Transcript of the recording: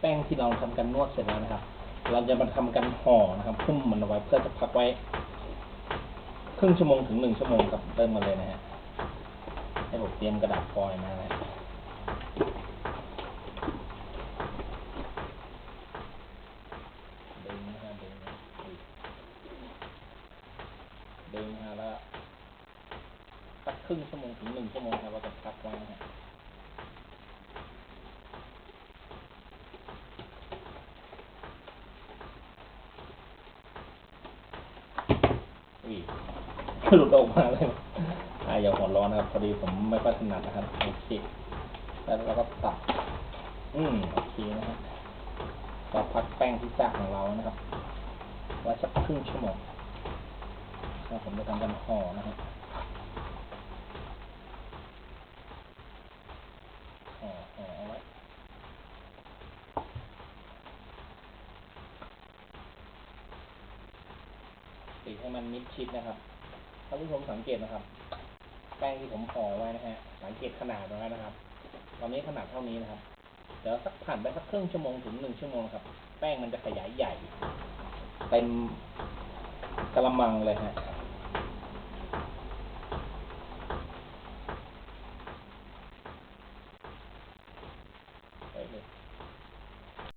แป้งที่เราทำกันนวดเสร็จแล้วนะครับ เราจะมาทำกันห่อนะครับหุ้มมันเอาไว้เพื่อจะพักไว้ ครึ่งชั่วโมงถึงหนึ่งชั่วโมงครับเริ่มมาเลยนะฮะให้ผมเตรียมกระดาษฟอยล์มานะฮะดึงนะฮะดึงนะดึงนะฮะแล้วสักครึ่งชั่วโมงถึงหนึ่งชั่วโมงครับเราจะพักไว้นะฮะ อุ้ยหลุดออกมาเลยอ่าอย่าหัวร้อนนะครับ พอดีผมไม่ค่อยถนัดนะครับ โอเค แล้วเราก็ตัด อืม โอเคนะครับเราพักแป้งที่จาของเรานะครับ ไว้สักครึ่งชั่วโมงแล้วผมจะทำกันห่อนะครับอห่อเอาไว้ ติให้มันมิดชิดนะครับท่านผู้ชมสังเกตนะครับ แป้งที่ผมห่อไว้นะฮะ สังเกตขนาดไว้นะครับ ตอนนี้ขนาดเท่านี้นะครับ เดี๋ยวสักผ่านไปสักครึ่งชั่วโมงถึงหนึ่งชั่วโมงครับ แป้งมันจะขยายใหญ่ เต็มกระมังเลยฮะ